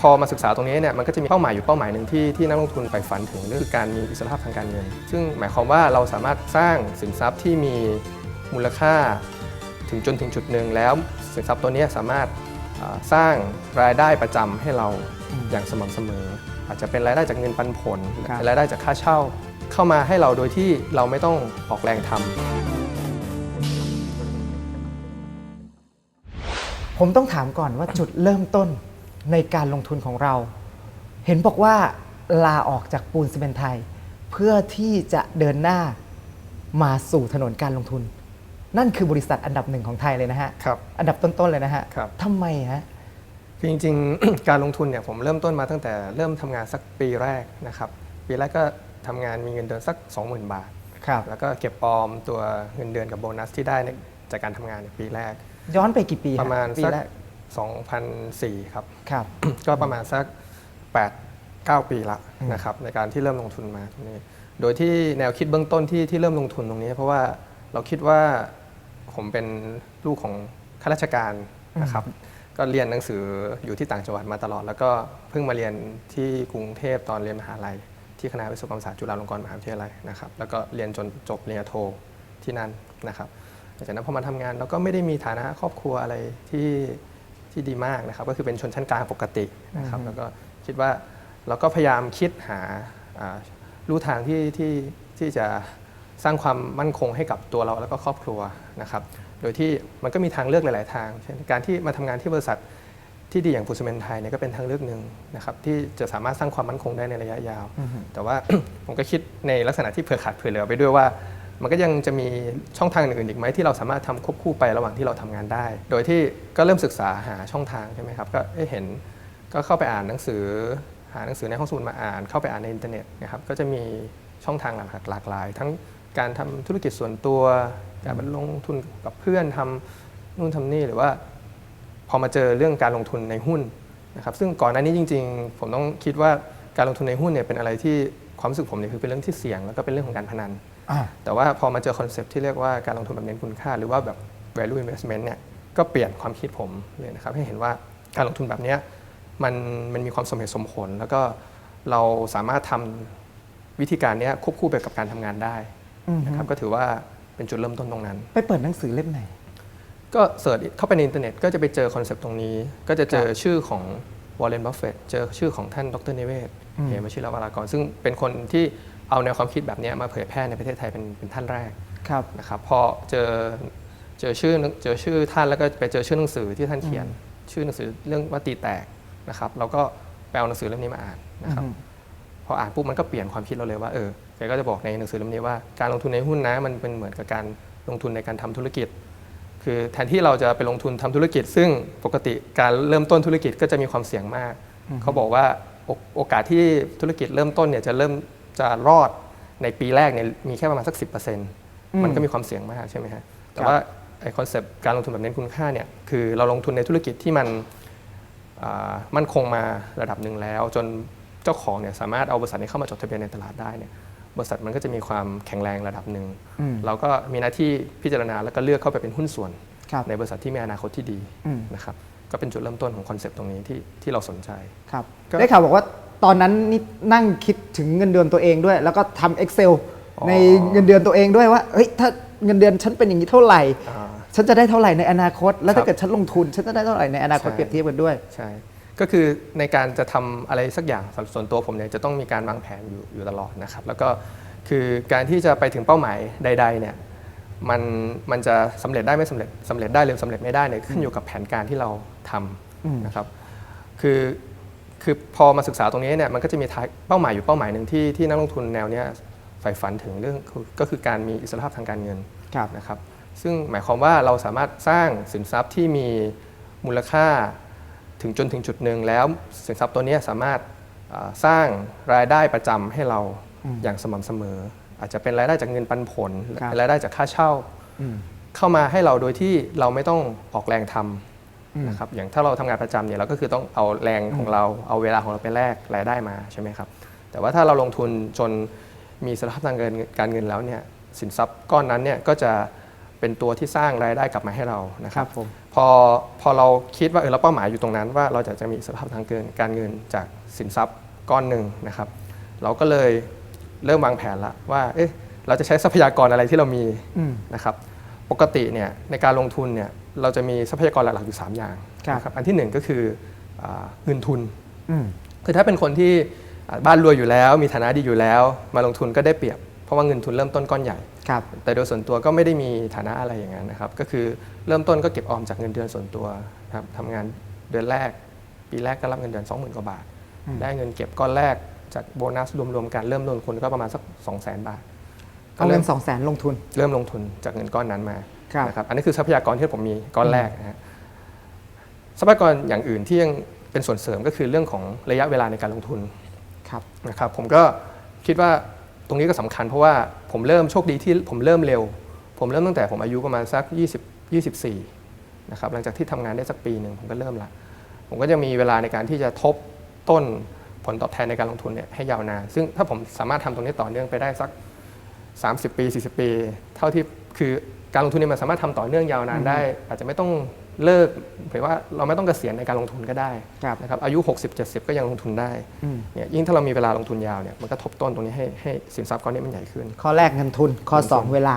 พอมาศึกษาตรงนี้เนี่ยมันก็จะมีเป้าหมายอยู่เป้าหมายหนึ่งที่ที่นักลงทุนใฝ่ฝันถึงเรื่องคือการมีอิสรภาพทางการเงิน ซึ่งหมายความว่าเราสามารถสร้างสินทรัพย์ที่มีมูลค่าถึงจนถึงจุดหนึ่งแล้วสินทรัพย์ตัวนี้สามารถสร้างรายได้ประจำให้เราอย่างสม่ำเสมอ อาจจะเป็นรายได้จากเงินปันผลครับเป็นรายได้จากค่าเช่า เข้ามาให้เราโดยที่เราไม่ต้องออกแรงทำผมต้องถามก่อนว่าจุดเริ่มต้น ในการลงทุนของเรา เห็นบอกว่าลาออกจากปูนซีเมนต์ไทย เพื่อที่จะเดินหน้ามาสู่ถนนการลงทุน นั่นคือบริษัทอันดับหนึ่งของไทยเลยนะฮะครับอันดับต้นๆเลยนะฮะครับ ทำไมฮะ คือจริงๆ การลงทุนเนี่ยผมเริ่มต้นมาตั้งแต่เริ่มทำงานสักปีแรกนะครับ ปีแรกก็ทำงานมีเงินเดือนสัก 20,000 บาท ครับ แล้วก็เก็บออมตัวเงินเดือนกับโบนัสที่ได้ในจากการทำงานในปีแรก ย้อนไปกี่ปีฮประมาณปีสักแรก 2004 ครับ ครับ ก็ประมาณสัก 8 9 ปีละนะครับในการที่เริ่มลงทุนมาตรงนี้ โดยที่แนวคิดเบื้องต้นที่ที่เริ่มลงทุนตรงนี้ เพราะว่าเราคิดว่าผมเป็นลูกของข้าราชการนะครับ ก็เรียนหนังสืออยู่ที่ต่างจังหวัดมาตลอด แล้วก็เพิ่งมาเรียนที่กรุงเทพตอนเรียนมหาลัย ที่คณะวิศวกรรมศาสตร์จุฬาลงกรณ์มหาวิทยาลัยนะครับแล้วก็เรียนจนจบปริญญาโทที่นั่นนะครับหลังจากนั้นพอมาทำงานเราก็ไม่ได้มีฐานะครอบครัวอะไรที่ ที่ดีมากนะครับ ก็คือเป็นชนชั้นกลางปกตินะครับแล้วก็คิดว่าเราก็พยายามคิดหาอ่าลู่ทางที่ที่ที่จะสร้างความมั่นคงให้กับตัวเราแล้วก็ครอบครัวนะครับ โดยที่มันก็มีทางเลือกหลาย ๆ ทาง เช่นการที่มาทำงานที่บริษัทที่ดีอย่างปูนซีเมนต์ไทยเนี่ยก็เป็นทางเลือกหนึ่งนะครับที่จะสามารถสร้างความมั่นคงได้ในระยะยาว แต่ว่าผมก็คิดในลักษณะที่เผื่อขาดเผื่อเหลือไปด้วยว่า มันก็ยังจะมีช่องทางอื่นๆอีกไหมที่เราสามารถทำควบคู่ไประหว่างที่เราทำงานได้ โดยที่ก็เริ่มศึกษาหาช่องทางใช่ไหมครับก็เห็นก็เข้าไปอ่านหนังสือ หาหนังสือในห้องสมุดมาอ่าน เข้าไปอ่านในอินเทอร์เน็ตนะครับก็จะมีช่องทางหลากหลากหลาย ทั้งการทำธุรกิจส่วนตัวการไปลงทุนกับเพื่อนทำนู่นทำนี่หรือว่า พอมาเจอเรื่องการลงทุนในหุ้นนะครับซึ่งก่อนหน้านี้จริง ๆ ผมต้องคิดว่าการลงทุนในหุ้นเนี่ยเป็นอะไรที่ความรู้สึกผมเนี่ยคือเป็นเรื่องที่เสี่ยง แล้วก็เป็นเรื่องของการพนันแต่ว่าพอมาเจอคอนเซปต์ที่เรียกว่าการลงทุนแบบเน้นคุณค่า หรือว่าแบบ value investment เนี่ยก็เปลี่ยนความคิดผมเลยนะครับ ให้เห็นว่าการลงทุนแบบเนี้ยมันมันมีความสมเหตุสมผล แล้วก็เราสามารถทำวิธีการเนี้ยควบคู่ไปกับการทำงานได้นะครับก็ถือว่าเป็นจุดเริ่มต้นตรงนั้น ไปเปิดหนังสือเล่มไหน ก็เสิร์ชเข้าไปในอินเทอร์เน็ตก็จะไปเจอคอนเซปต์ตรงนี้ ก็จะเจอชื่อของวอร์เรนบัฟเฟตเจอชื่อของท่านดรเนเวศเหมชิรวรากรซึ่งเป็นคนที่ เอาแนวความคิดแบบเนี้ยมาเผยแพร่ในประเทศไทยเป็นเป็นท่านแรกครับนะครับพอเจอเจอชื่อเจอชื่อท่านแล้วก็ไปเจอชื่อหนังสือที่ท่านเขียน ชื่อหนังสือเรื่องว่าตีแตกนะครับเราก็ไปเอาหนังสือเล่มนี้มาอ่านนะครับพออ่านปุ๊บมันก็เปลี่ยนความคิดเราเลยว่าเออแกก็จะบอกในหนังสือเล่มนี้ว่าการลงทุนในหุ้นนะมันเป็นเหมือนกับการลงทุนในการทำธุรกิจ คือแทนที่เราจะไปลงทุนทำธุรกิจ ซึ่งปกติการเริ่มต้นธุรกิจก็จะมีความเสี่ยงมาก เขาบอกว่าโอโอกาสที่ธุรกิจเริ่มต้นเนี่ยจะเริ่ม จะรอดในปีแรกเนี่ยมีแค่ประมาณสัก 10%มันก็มีความเสี่ยงมากใช่ไหมฮะแต่ว่าไอคอนเซปต์การลงทุนแบบเน้นคุณค่าเนี่ยคือเราลงทุนในธุรกิจที่มันอ่ามั่นคงมาระดับหนึ่งแล้ว จนเจ้าของเนี่ยสามารถเอาบริษัทนี้เข้ามาจดทะเบียนในตลาดได้เนี่ยบริษัทมันก็จะมีความแข็งแรงระดับหนึ่งอืมเราก็มีหน้าที่พิจารณาแล้วก็เลือกเข้าไปเป็นหุ้นส่วนครับในบริษัทที่มีอนาคตที่ดีอืมนะครับก็เป็นจุดเริ่มต้นของคอนเซปต์ตรงนี้ที่ที่เราสนใจครับก็ได้ข่าวบอกว่า ตอนนั้นนี่นั่งคิดถึงเงินเดือนตัวเองด้วย แล้วก็ทำ Excel อ๋อในเงินเดือนตัวเองด้วยว่าเฮ้ยถ้าเงินเดือนฉันเป็นอย่างนี้เท่าไหร่ อ่า ฉันจะได้เท่าไหร่ในอนาคต แล้วครัถ้าบเกิดฉันลงทุน ฉันจะได้เท่าไหร่ในอนาคตใช่ เปรียบเทียบกันด้วย ใช่ ก็คือในการจะทำอะไรสักอย่างสส่วนตัวผมเนี่ยจะต้องมีการวางแผนอยู่อยู่ตลอดนะครับ แล้วก็คือการที่จะไปถึงเป้าหมายใด ๆ เนี่ยมันมันจะสำเร็จได้ไม่สำเร็จสำเร็จได้หรือสำเร็จไม่ได้เนี่ยขึ้นอยู่กับแผนการที่เราทำนะครับ คือ คือพอมาศึกษาตรงนี้เนี่ยมันก็จะมีท้ายเป้าหมายอยู่เป้าหมายหนึ่งที่ที่นักลงทุนแนวเนี้ยใฝ่ฝันถึงเรื่องคือก็คือการมีอิสรภาพทางการเงินครับนะครับ ซึ่งหมายความว่าเราสามารถสร้างสินทรัพย์ที่มีมูลค่าถึงจนถึงจุดหนึ่งแล้วสินทรัพย์ตัวเนี้ยสามารถอ่าสร้างรายได้ประจำให้เราอย่างสม่ำเสมอ อาจจะเป็นรายได้จากเงินปันผลครับเป็นรายได้จากค่าเช่าอืมเข้ามาให้เราโดยที่เราไม่ต้องออกแรงทำ นะครับอย่างถ้าเราทำงานประจำเนี่ยเราก็คือต้องเอาแรงของเราเอาเวลาของเราไปแลกรายได้มาใช่ไหมครับแต่ว่าถ้าเราลงทุนจนมีสภาพทางเงินการเงินแล้วเนี่ยสินทรัพย์ก้อนนั้นเนี่ยก็จะเป็นตัวที่สร้างรายได้กลับมาให้เรานะคครัรับบผมพอพอเราคิดว่าเออเราเป้าหมายอยู่ตรงนั้น ว่าเราจะจะมีสภาพทางเกินการเงินจากสินทรัพย์ก้อนหนึ่งนะครับ เราก็เลยเริ่มวางแผนละว่าเอ๊ะเราจะใช้ทรัพยากรอะไรที่เรามีอืมนะครับ ปกติเนี่ยในการลงทุนเนี่ย เราจะมีทรัพยากรหลักๆอยู่ 3 อย่างครับนะครับอันที่ 1 ก็คืออาเงินทุนอืมคือถ้าเป็นคนที่อ่าบ้านรวยอยู่แล้ว มีฐานะดีอยู่แล้ว มาลงทุนก็ได้เปรียบ เพราะว่าเงินทุนเริ่มต้นก้อนใหญ่ครับแต่โดยส่วนตัวก็ไม่ได้มีฐานะอะไรอย่างนั้นนะครับ ก็คือเริ่มต้นก็เก็บออมจากเงินเดือนส่วนตัวนะครับทำงานเดือนแรก ปีแรกก็รับเงินเดือน 20,000กว่าบาท ได้เงินเก็บก้อนแรกจากโบนัสรวมๆกันเริ่มลงทุนก็ประมาณสัก 200,000 บาทเอาเงินสองแสนลงทุน เริ่มลงทุนจากเงินก้อนนั้นมาครับ นะครับอันนี้คือทรัพยากรที่ผมมีก้อนแรกนะฮะทรัพยากรอย่างอื่นที่ยังเป็นส่วนเสริมก็คือเรื่องของระยะเวลาในการลงทุนครับนะครับผมก็คิดว่าตรงนี้ก็สำคัญเพราะว่าผมเริ่มโชคดีที่ผมเริ่มเร็ว ผมเริ่มตั้งแต่ผมอายุประมาณสัก 20 24นะครับหลังจากที่ทำงานได้สักปีหนึ่งผมก็เริ่มละผมก็จะมีเวลาในการที่จะทบต้นผลตอบแทนในการลงทุนเนี่ยให้ยาวนาน ซึ่งถ้าผมสามารถทำตรงนี้ต่อเนื่องไปได้สัก 30 ปี 40 ปี เท่าที่คือ การลงทุนเนี่ยมันสามารถทำต่อเนื่องยาวนานได้ อาจจะไม่ต้องเลิกหรือว่าเราไม่ต้องเกษียณในการลงทุนก็ได้ครับนะครับอายุ 60 70 ก็ยังลงทุนได้อืมเนี่ยยิ่งถ้าเรามีเวลาลงทุนยาวเนี่ยมันก็ทบต้นตรงนี้ให้ให้สินทรัพย์ก้อนนี้มันใหญ่ขึ้น ข้อแรกเงินทุนข้อเงินทุนสองเวลา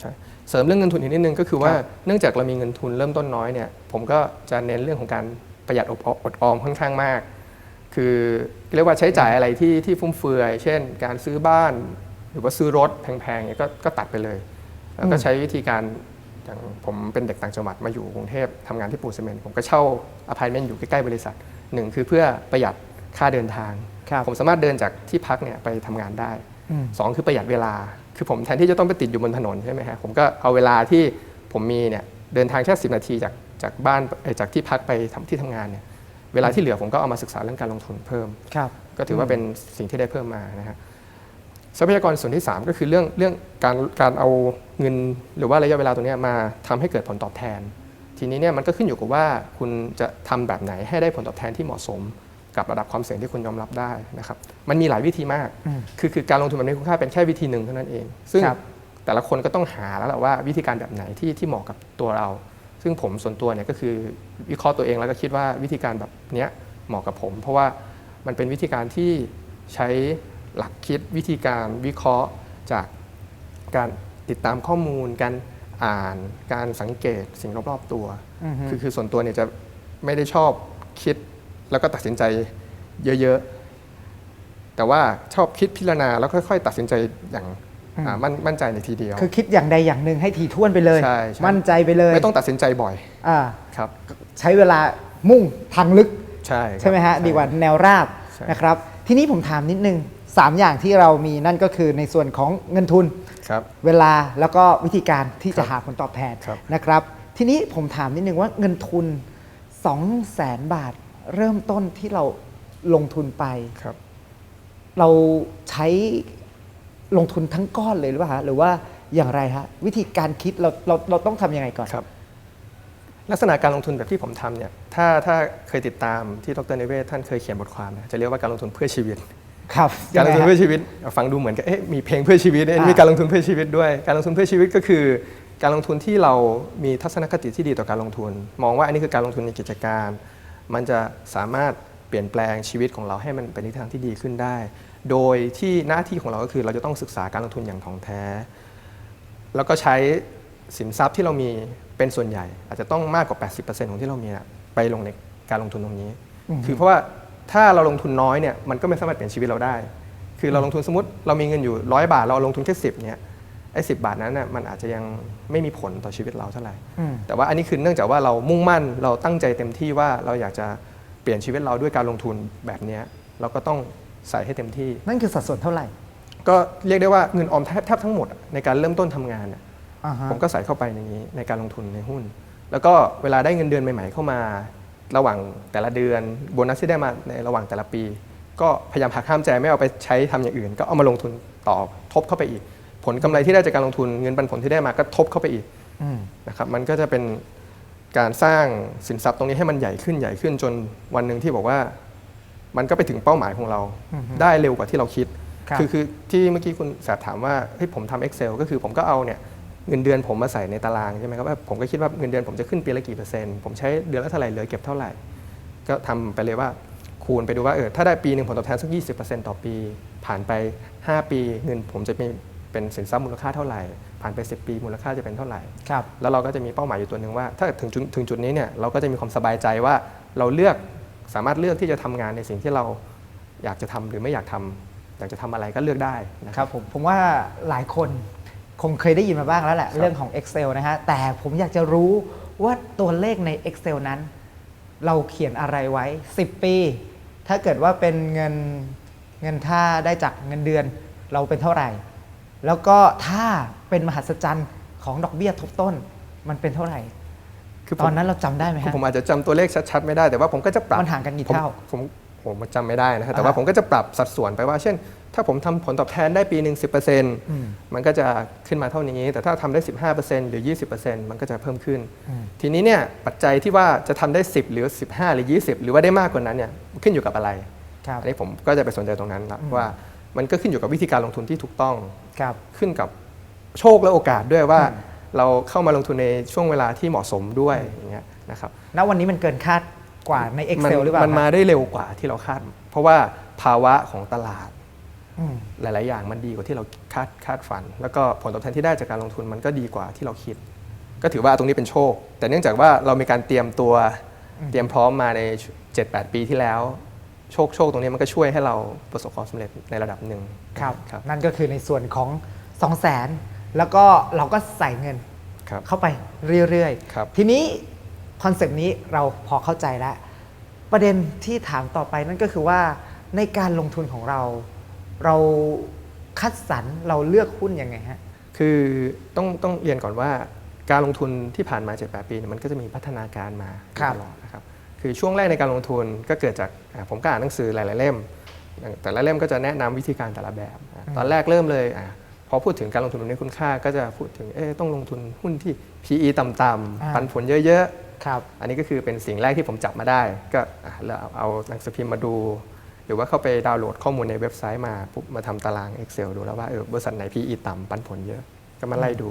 ใช่เสริมเรื่องเงินทุนอีกนิดนึงก็คือว่าครับเนื่องจากเรามีเงินทุนเริ่มต้นน้อยเนี่ยผมก็จะเน้นเรื่องของการประหยัดอดอดออมค่อนข้างมาก คือเรียกว่าใช้จ่ายอะไรที่ที่ฟุ่มเฟือย เช่น การซื้อบ้าน หรือว่าซื้อรถแพงๆเนี่ยก็ก็ตัดไปเลย แล้วก็ใช้วิธีการอย่างผมเป็นเด็กต่างจังหวัดมาอยู่กรุงเทพทำงานที่ปูนซีเมนต์ผมก็เช่าอพาร์ตเมนต์อยู่ใกล้ๆบริษัทหนึ่งคือเพื่อประหยัดค่าเดินทาง ครับผมสามารถเดินจากที่พักเนี่ยไปทำงานได้อืม สองคือประหยัดเวลา คือผมแทนที่จะต้องไปติดอยู่บนถนนใช่ไหมฮะผมก็เอาเวลาที่ผมมีเนี่ยเดินทางแค่สินาทีจากจากบ้านเอ่อจากที่พักไปทำที่ทำงานเนี่ยเวลาที่เหลือผมก็เอามาศึกษาเรื่องการลงทุนเพิ่ม ครับ ก็ถือว่าเป็นสิ่งที่ได้เพิ่มมานะฮะ ทรัพยากรส่วนที่ 3 ก็คือเรื่องเรื่องการการเอาเงินหรือว่าระยะเวลาตรงเนี้ยมาทำให้เกิดผลตอบแทน ทีนี้เนี่ยมันก็ขึ้นอยู่กับว่าคุณจะทำแบบไหนให้ได้ผลตอบแทนที่เหมาะสม กับระดับความเสี่ยงที่คุณยอมรับได้นะครับมันมีหลายวิธีมากอืมคือคือการลงทุนแบบนี้คุณค่าเป็นแค่วิธีหนึ่งเท่านั้นเอง ซึ่งครับแต่ละคนก็ต้องหาแล้วแหละว่าวิธีการแบบไหนที่ที่เหมาะกับตัวเรา ซึ่งผมส่วนตัวเนี่ยก็คือวิเคราะห์ตัวเองแล้วก็คิดว่าวิธีการแบบเนี้ยเหมาะกับผม เพราะว่ามันเป็นวิธีการที่ใช้ หลักคิดวิธีการวิเคราะห์จากการติดตามข้อมูล การอ่านการสังเกตสิ่งรอบๆตัวอือฮึคือคือส่วนตัวเนี่ยจะไม่ได้ชอบคิดแล้วก็ตัดสินใจเยอะๆ แต่ว่าชอบคิดพิจารณาแล้วค่อยๆ ตัดสินใจอย่างอ่ามั่นมั่นใจในทีเดียว คือคิดอย่างใดอย่างหนึ่งให้ถี่ถ้วนไปเลย ใช่ใช่ มั่นใจไปเลยไม่ต้องตัดสินใจบ่อยอ่าครับ ใช้เวลามุ่งทางลึก ใช่ครับ ใช่ไหมฮะใช่ดีกว่าแนวราบใช่ นะครับ ทีนี้ผมถามนิดนึง 3 อย่างที่เรามีนั่นก็คือในส่วนของเงินทุน ครับ เวลาแล้วก็วิธีการที่จะครับหาผลตอบแทนครับ นะครับ ทีนี้ผมถามนิดนึงว่าเงินทุน 2 0 0แสนบาท เริ่มต้นที่เราลงทุนไป ครับ เราใช้ลงทุนทั้งก้อนเลยหรือเปล่าฮะหรือว่าอย่างไรฮะวิธีการคิดเราเราเราต้องทำยังไงก่อน ครับ ลักษณะการลงทุนแบบที่ผมทำเนี่ย ถ้าถ้าเคยติดตามที่ดรเนเวศท่านเคยเขียนบทความนะจะเรียกว่าการลงทุนเพื่อชีวิต ครับการลงทุนยัไฮะเพื่อชีวิตฟังดูเหมือนกับเอ๊ะมีเพลงเพื่อชีวิตเอ๊ะอ่ามีมีการลงทุนเพื่อชีวิตด้วย การลงทุนเพื่อชีวิตก็คือ การลงทุนที่เรามีทัศนคติที่ดีต่อการลงทุน มองว่าอันนี้คือการลงทุนในกิจการ มันจะสามารถเปลี่ยนแปลงชีวิตของเราให้มันเป็นในทางที่ดีขึ้นได้ โดยที่หน้าที่ของเราก็คือเราจะต้องศึกษาการลงทุนอย่างถ่องแท้ แล้วก็ใช้สินทรัพย์ที่เรามีเป็นส่วนใหญ่ อาจจะต้องมากกว่า 80%ของที่เรามีนะไปลงในการลงทุนตรงนี้ คือเพราะว่า ถ้าเราลงทุนน้อยเนี่ยมันก็ไม่สามารถเปลี่ยนชีวิตเราได้ คือเราลงทุนสมมติเรามีเงินอยู่ร้อยบาท เราลงทุนแค่สิบเนี่ยไอ้สิบาทนั้นน่ะมันอาจจะยังไม่มีผลต่อชีวิตเราเท่าไหร่อืมแต่ว่าอันนี้คือเนื่องจากว่าเรามุ่งมั่นเราตั้งใจเต็มที่ว่าเราอยากจะเปลี่ยนชีวิตเราด้วยการลงทุนแบบเนี้ยเราก็ต้องใส่ให้เต็มที่ นั่นคือสัดส่วนเท่าไหร่ ก็เรียกได้ว่าเงินออมแทบแทบทั้งหมดอะในการเริ่มต้นทำงานอะอ่าฮะผมก็ใส่เข้าไปในนี้ในการลงทุนในหุ้น แล้วก็เวลาได้เงินเดือนใหม่ ๆ เข้ามา ระหว่างแต่ละเดือนโบนัสที่ได้มาในระหว่างแต่ละปี ก็พยายามหักห้ามใจไม่เอาไปใช้ทำอย่างอื่น ก็เอามาลงทุนต่อทบเข้าไปอีก ผลกำไรที่ได้จากการลงทุนเงินปันผลที่ได้มาก็ทบเข้าไปอีกอืมนะครับมันก็จะเป็นการสร้างสินทรัพย์ตรงนี้ให้มันใหญ่ขึ้นใหญ่ขึ้นจนวันหนึ่งที่บอกว่า มันก็ไปถึงเป้าหมายของเรา ได้เร็วกว่าที่เราคิดครับอคือที่เมื่อกี้คุณแสบถามว่าเฮ้ยผมทำ Excel ก็คือผมก็เอาเนี่ย เงินเดือนผมมาใส่ในตารางใช่ไหมครับว่าผมก็คิดว่าเงินเดือนผมจะขึ้นปีละกี่เปอร์เซ็นต์ผมใช้เดือนละเท่าไหร่เหลือเก็บเท่าไหร่ ก็ทำไปเลยว่าคูณไปดูว่าเออถ้าได้ปีหนึ่งผลตอบแทนสัก20%ต่อปี ผ่านไป 5 ปีเงินผมจะมีเป็นสินทรัพย์มูลค่าเท่าไหร่ ผ่านไป 10 ปีมูลค่าจะเป็นเท่าไหร่ครับแล้วเราก็จะมีเป้าหมายอยู่ตัวหนึ่งว่า ถ้าถึงจุดถึงจุดนี้เนี่ยเราก็จะมีความสบายใจว่าเราเลือกสามารถเลือกที่จะทำงานในสิ่งที่เราอยากจะทำหรือไม่อยากทำอยากจะทำอะไรก็เลือกได้นะคครับรับผมผมว่าหลายคน คงเคยได้ยินมาบ้างแล้วแหละครับเรื่องของ Excel นะฮะแต่ผมอยากจะรู้ว่าตัวเลขใน Excel นั้น เราเขียนอะไรไว้ 10 ปี ถ้าเกิดว่าเป็นเงินเงินถ้าได้จากเงินเดือนเราเป็นเท่าไหร่ แล้วก็ถ้าเป็นมหัศจรรย์ของดอกเบี้ยทบต้นมันเป็นเท่าไหร่คือผตอมนนั้นเราจำได้ไหมคือฮะผมอาจจะจำตัวเลขชัดๆไม่ได้แต่ว่าผมก็จะปรับมันห่างกันกี่ผมเท่าผมผมจำไม่ได้นะครับแต่อ่าว่าผมก็จะปรับสัดส่วนไปว่า เช่น ถ้าผมทำผลตอบแทนได้ปีหนึ่งสิบเปอร์เซ็นต์อืมมันก็จะขึ้นมาเท่านี้ แต่ถ้าทำได้ 15%หรือ 20%มันก็จะเพิ่มขึ้นอืมทีนี้เนี่ยปัจจัยที่ว่าจะทำได้ 10 หรือ 15 หรือ 20 หรือว่าได้มากกว่านั้นเนี่ยขึ้นอยู่กับอะไรครับอันนี้ผมก็จะไปสนใจตรงนั้นละว่ามันก็ขึ้นอยู่กับวิธีการลงทุนที่ถูกต้องครับขึ้นกับโชคและโอกาสด้วยว่าอืมเราเข้ามาลงทุนในช่วงเวลาที่เหมาะสมด้วยอย่างเงี้ยนะครับณวันนี้มันเกินคาดกว่าในมัน Excel หรือเปล่ามันคมารับได้เร็วกว่าที่เราคาด เพราะว่าภาวะของตลาดอืม หลาย ๆ อย่างมันดีกว่าที่เราคาดคาดฝัน แล้วก็ผลตอบแทนที่ได้จากการลงทุนมันก็ดีกว่าที่เราคิด ก็ถือว่าตรงนี้เป็นโชค แต่เนื่องจากว่าเรามีการเตรียมตัวเตรียมพร้อมมาใน 7-8 ปีที่แล้ว โชคโชคตรงนี้มันก็ช่วยให้เราประสบความสำเร็จในระดับหนึ่งครับครับ นั่นก็คือในส่วนของ2 0 0แสนแล้วก็เราก็ใส่เงินครับเข้าไปเรื่อยครับทีนี้คอนเซปต์นี้เราพอเข้าใจแล้ว ประเด็นที่ถามต่อไปนั่นก็คือว่าในการลงทุนของเรา เราคัดสรรเราเลือกหุ้นยังไงฮะ คือต้องต้องเรียนก่อนว่าการลงทุนที่ผ่านมา 7-8 ปีเนี่ยมันก็จะมีพัฒนาการมาครับตลอดนะครับ คือช่วงแรกในการลงทุนก็เกิดจากอ่าผมก็อ่านหนังสือหลาย ๆ เล่ม แต่ละเล่มก็จะแนะนำวิธีการแต่ละแบบอะตอนแรกเริ่มเลยอาพอพูดถึงการลงทุนในคุณค่าก็จะพูดถึงเอ๊ะต้องลงทุนหุ้นที่ PE ต่อ่าำๆปันผลเยอะครับๆอันนี้ก็คือเป็นสิ่งแรกที่ผมจับมาได้ ก็อะแล้วเอาเอาหนังสือพิมพ์มาดู หรือว่าเข้าไปดาวน์โหลดข้อมูลในเว็บไซต์มาปุ๊บมาทำตาราง Excel ดูแล้วว่าเออบริษัทไหน PE ต่ำปันผลเยอะ ก็มาไล่ดู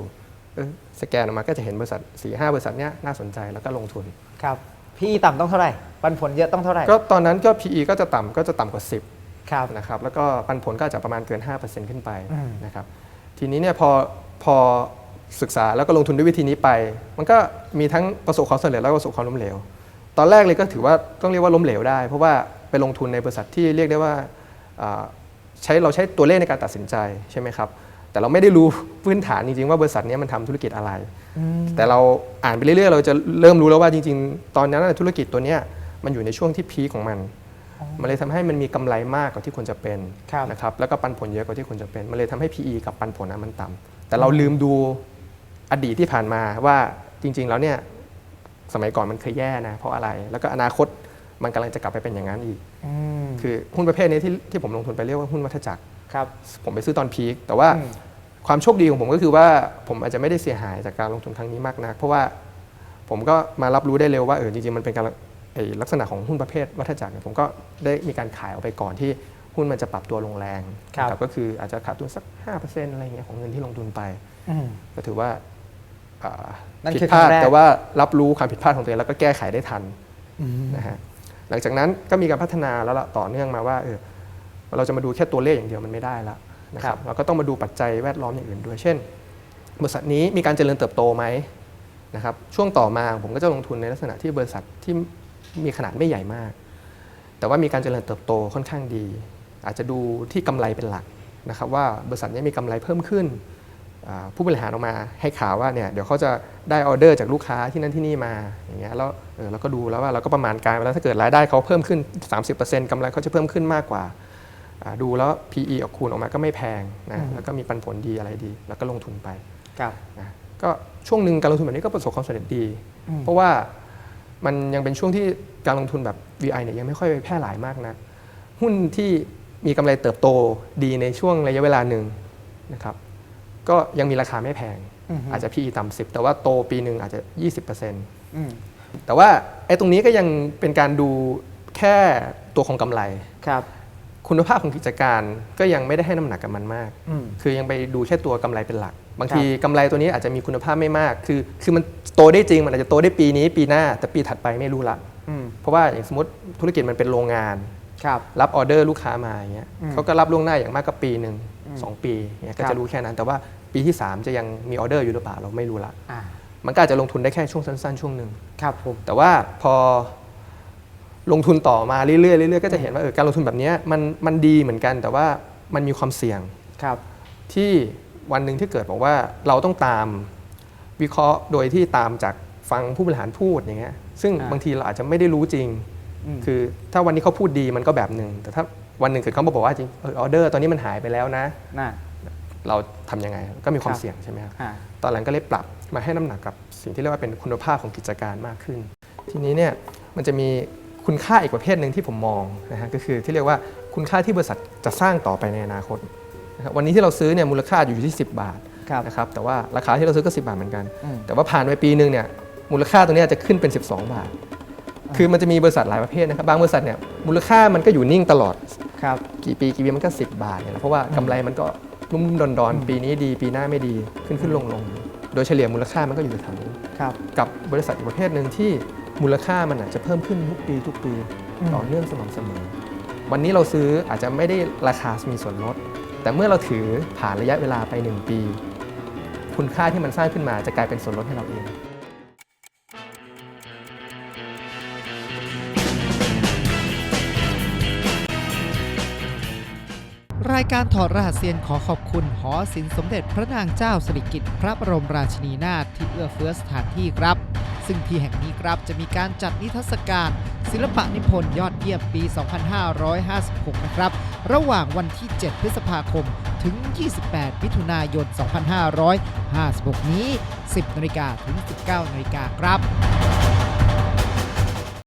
เออสแกนออกมาก็จะเห็นบริษัท4ีหบริษัทเนี้ยน่าสนใจแล้วก็ลงทุน ครับ พี่ต่ำต้องเท่าไหร่ ปันผลเยอะต้องเท่าไหร่ ก็ตอนนั้นก็ PE ก็จะต่ำก็จะต่ำกว่า10ครับนะครับแล้วก็ปันผลก็อาจจะประมาณเกิน 5%ขึ้นไปอืม นะครับทีนี้เนี่ยพอพอศึกษาแล้วก็ลงทุนด้วยวิธีนี้ไป มันก็มีทั้งประสบความสำเร็จแล้วก็ประสบความล้มเหลว ตอนแรกเลยก็ถือว่าต้องเรียกว่าล้มเหลวได้ เพราะว่า ไปลงทุนในบริษัทที่เรียกได้ว่าอ่าใช้เราใช้ตัวเลขในการตัดสินใจใช่ไหมครับ แต่เราไม่ได้รู้พื้นฐานจริงๆว่าบริษัทเนี้ยมันทำธุรกิจอะไร แต่เราอ่านไปเรื่อยๆ เราจะเริ่มรู้แล้วว่าจริง ๆ ตอนนั้นนะธุรกิจตัวเนี้ยมันอยู่ในช่วงที่พีคของมันมันเลยทำให้มันมีกำไรมากกว่าที่ควรจะเป็นครับนะครับแล้วก็ปันผลเยอะกว่าที่ควรจะเป็น มันเลยทำให้ PE กับปันผลนะมันต่ำแต่เราลืมดูอดีตที่ผ่านมาว่าจริง ๆ แล้วเนี่ยสมัยก่อนมันเคยแย่นะเพราะอะไร แล้วก็อนาคต มันกำลังจะกลับไปเป็นอย่างนั้นอีก อืมคือหุ้นประเภทนี้ที่ที่ผมลงทุนไปเรียกว่าหุ้นวัฏจักร ครับ ผมไปซื้อตอนพีคแต่ว่าอืม ความโชคดีของผมก็คือว่าผมอาจจะไม่ได้เสียหายจากการลงทุนครั้งนี้มากนัก เพราะว่าผมก็มารับรู้ได้เร็วว่าเออจริงๆมันเป็นการไอ้ลักษณะของหุ้นประเภทวัฏจักรเนี่ยผมก็ได้มีการขายออกไปก่อนที่หุ้นมันจะปรับตัวลงแรงครับ นะก็คืออาจจะขาดทุนสัก 5%อะไรเงี้ยของเงินที่ลงทุนไป อืม ก็ถือว่าอ่านั่นผิดคือพลาดครั้งแรก แต่ว่ารับรู้ความผิดพลาดของตัวเองแล้วก็แก้ไขได้ทันนะฮะ หลังจากนั้นก็มีการพัฒนาแล้วละต่อเนื่องมาว่าเออเราจะมาดูแค่ตัวเลขอย่างเดียวมันไม่ได้ละนะคครัรับบเราก็ต้องมาดูปัจจัยแวดล้อมอย่างอื่นด้วย เช่น บริษัทนี้มีการเจริญเติบโตไหมนะครับช่วงต่อมาผมก็จะลงทุนในลักษณะที่บริษัทที่มีขนาดไม่ใหญ่มาก แต่ว่ามีการเจริญเติบโตค่อนข้างดี อาจจะดูที่กำไรเป็นหลักนะครับว่าบริษัทนี้มีกำไรเพิ่มขึ้นอ่า ผู้บริหารออกมาให้ข่าวว่าเนี่ยเดี๋ยวเขาจะได้ออเดอร์จากลูกค้าที่นั่นที่นี่มาอย่างเงี้ยแล้วเออเราก็ดูแล้วว่าเราก็ประมาณการไว้แล้วถ้าเกิดรายได้เขาเพิ่มขึ้น 30%กำไรเขาจะเพิ่มขึ้นมากกว่าอ่า ดูแล้ว PE ออกคูณออกมาก็ไม่แพงนะแล้วก็มีปันผลดีอะไรดี แล้วก็ลงทุนไปครับนะก็ช่วงหนึ่งการลงทุนแบบนี้ก็ประสบความสำเร็จดีอืมเพราะว่ามันยังเป็นช่วงที่การลงทุนแบบ VI เนี่ยยังไม่ค่อยแพร่หลายมากนะหุ้นที่มีกำไรเติบโตดีในช่วงระยะเวลาหนึ่งนะครับ ก็ยังมีราคาไม่แพงอือฮึอาจจะ PE ต่ำ10แต่ว่าโตปีหนึ่งอาจจะ 20%อืมแต่ว่าไอ้ตรงนี้ก็ยังเป็นการดูแค่ตัวของกำไรครับคุณภาพของกิจการก็ยังไม่ได้ให้น้ำหนักกับมันมากอืมคือยังไปดูแค่ตัวกำไรเป็นหลัก บางครับทีกำไรตัวนี้อาจจะมีคุณภาพไม่มาก คือ คือมันโตได้จริง มันอาจจะโตได้ปีนี้ ปีหน้า แต่ปีถัดไปไม่รู้ละอืมเพราะว่าอย่างสมมติธุรกิจมันเป็นโรงงานครับรับออเดอร์ลูกค้ามาอย่างเงี้ยอืมเขาก็รับล่วงหน้าอย่างมากก็ปีหนึ่งอืมสองปีเงี้ยครัก็บจะรู้แค่นั้น แต่ว่า ปีที่ 3 จะยังมีออเดอร์อยู่หรือเปล่าเราไม่รู้ละอ่ามันก็อาจจะลงทุนได้แค่ช่วงสั้นๆ ช่วงหนึ่งครับผมแต่ว่าพอลงทุนต่อมาเรื่อยๆเรื่อยๆก็จะเห็นว่าเออการลงทุนแบบเนี้ยมันมันดีเหมือนกัน แต่ว่ามันมีความเสี่ยง ครับ ที่วันหนึ่งที่เกิดบอกว่าเราต้องตามวิเคราะห์โดยที่ตามจากฟังผู้บริหารพูดอย่างเงี้ยซึ่งอ่าบางทีเราอาจจะไม่ได้รู้จริงมคือถ้าวันนี้เขาพูดดีมันก็แบบหนึ่งแต่ถ้าวันหนึ่งเกิดเขามาบอกว่าจริงเออออเดอร์ตอนนี้มันหายไปแล้วนะ น่ะ เราทำยังไง ก็มีความครับเสี่ยงใช่ไหมครับอ่าตอนหลังก็เลยปรับมาให้น้ำหนักกับสิ่งที่เรียกว่าเป็นคุณภาพของกิจการมากขึ้น ทีนี้เนี่ยมันจะมีคุณค่าอีกประเภทหนึ่งที่ผมมองนะฮะก็คือที่เรียกว่าคุณค่าที่บริษัทจะสร้างต่อไปในอนาคตนะครับวันนี้ที่เราซื้อเนี่ยมูลค่าอยู่ที่ 10 บาท ครับ นะครับแต่ว่าราคาที่เราซื้อก็ 10 บาทเหมือนกัน อืม แต่ว่าผ่านไปปีหนึ่งเนี่ยมูลค่าตัวเนี้ยจะขึ้นเป็น 12 บาท คือมันจะมีบริษัทหลายประเภทนะครับบางบริษัทเนี่ยมูลค่ามันก็อยู่นิ่งตลอด ครับ กี่ปีกี่ปีมันก็ 10 บาทเนี่ยแหละเพราะว่ากำไรมันก็ รุ่มๆดอนๆปีนี้ดีปีหน้าไม่ดีขึ้นขึ้นลงลงโดยเฉลี่ยมูลค่ามันก็อยู่แถวนี้ครับกับบริษัทอีกประเภทหนึ่งที่มูลค่ามันอาจจะเพิ่มขึ้นทุกปีทุกปีอืมต่อเนื่องสม่ำเสมอ วันนี้เราซื้ออาจจะไม่ได้ราคามีส่วนลด แต่เมื่อเราถือผ่านระยะเวลาไป 1 ปี คุณค่าที่มันสร้างขึ้นมาจะกลายเป็นส่วนลดให้เราเองายการถอดรหัสเซียนขอขอบคุณหอศิลป์สมเด็จพระนางเจ้าสิริกิติ์พระบรมราชินีนาถที่เอื้อเฟื้อสถานที่ครับ ซึ่งที่แห่งนี้ครับจะมีการจัดนิทรรศการ ศิลปะนิพนธ์ยอดเยี่ยมปี 2556 นะครับ ระหว่างวันที่ 7 พฤษภาคมถึง 28 มิถุนายน 2556 นี้ 10นาฬิกาถึง 19นาฬิกาครับ